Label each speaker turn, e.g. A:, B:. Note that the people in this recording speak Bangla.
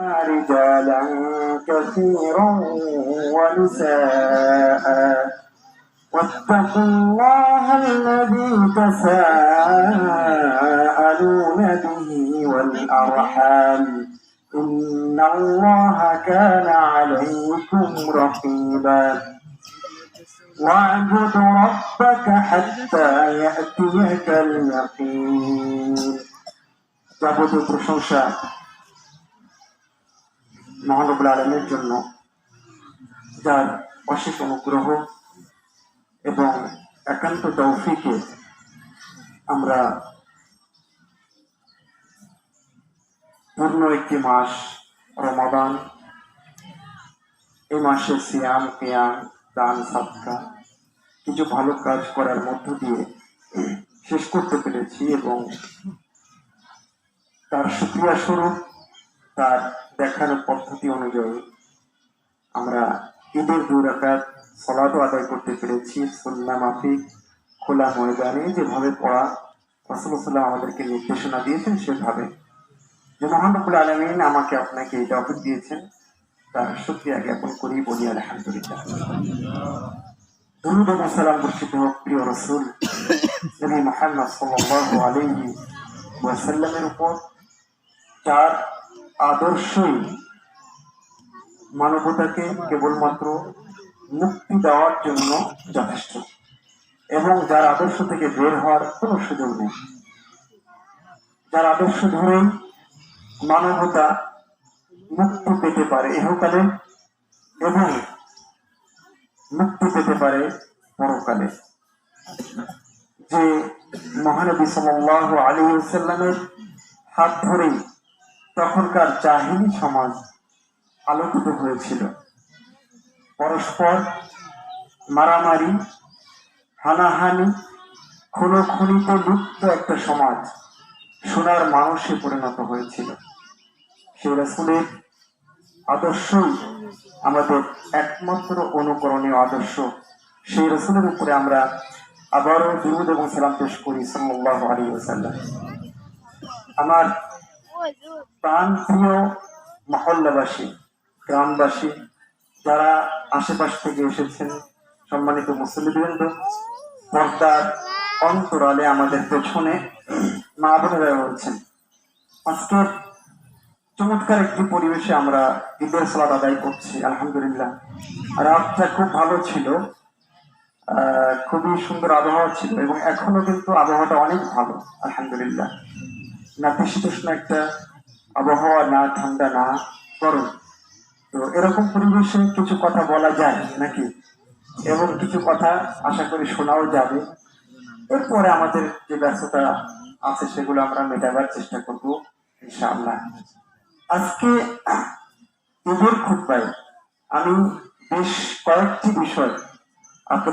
A: رجالا كثيرا ونساء. واتقوا الله الذي تساءلون به والأرحام. إن الله كان عليكم رقيبا. واعبد ربك حتى يأتيك اليقين মহানবুল আলমের জন্য যার অশেষ অনুগ্রহ এবং একান্ত তৌফিকে আমরা পূর্ণ একটি মাস রমাদান, এই মাসে সিয়াম, কিয়াম, দান, সাদকা, কিছু ভালো কাজ করার মধ্য দিয়ে শেষ করতে পেরেছি এবং তার সুক্রিয়া স্বরূপ তার দেখানো পদ্ধতি অনুযায়ী আমরা ঈদের দুই রাকাত সলাদও আদায় করতে পেরেছি সুন্না মাফিক, খোলা ময়দানে যেভাবে পড়া রসুল্লাহ আমাদেরকে নির্দেশনা দিয়েছেন সেভাবে। যে মহানবুল আলমিন আমাকে আপনাকে এই তফিক দিয়েছেন, তার সুক্রিয়া জ্ঞাপন করি, বলি আলহামদুলিল্লাহ। দুরুদ বর্ষিত হোক প্রিয় রসুল ওয়াসাল্লামের উপর, যার আদর্শই মানবতাকে কেবলমাত্র মুক্তি দেওয়ার জন্য যথেষ্ট। এবং যার আদর্শ থেকে বের হওয়ার কোনো সুযোগ নেই। যার আদর্শ ধরেই মানবতা মুক্তি পেতে পারে ইহকালে এবং মুক্তি পেতে পারে পরকালে। যে মহানবী সাল্লাল্লাহু আলাইহি ওয়াসাল্লামের হাত ধরেই তখনকার জাহিলি সমাজ আলোকিত হয়েছিল। পরস্পর মারামারি, হানাহানি, খুনোখুনিতে লুপ্ত একটা সমাজ সোনার মানুষে পরিণত হয়েছিল। সেই রাসুলের আদর্শই আমাদের একমাত্র অনুকরণীয় আদর্শ। সেই রসুলের উপরে আমরা আবারও দুরুদ এবং সালাম পেশ করি সাল্লাল্লাহু আলাইহি ওয়াসাল্লাম। আমার প্রাণ প্রিয় মহল্লাবাসী, গ্রামবাসী, যারা আশেপাশ থেকে এসেছেন, সম্মানিত মুসলিমবৃন্দ পর্দার অন্তরালে আমাদের পেছনে মা বোনেরা রয়েছেন। চমৎকার একটি পরিবেশে আমরা ঈদের সালাদ আদায় করছি, আলহামদুলিল্লাহ। রাতটা খুব ভালো ছিল খুবই সুন্দর আবহাওয়া ছিল এবং এখনও কিন্তু আবহাওয়াটা অনেক ভালো, আলহামদুলিল্লাহ। নাতিশীতোষ্ণ একটা আবহাওয়া, না ঠান্ডা, না গরম। তো এরকম পরিবেশে কিছু কথা বলা যায় নাকি? এবং কিছু কথা আশা করি শোনাও যাবে। এরপরে আমাদের যে ব্যস্ততা আছে সেগুলো আমরা মেটাবার চেষ্টা করব, ইনশাআল্লাহ। আজকে ঈদের খুতবায় আমি বেশ কয়েকটি বিষয়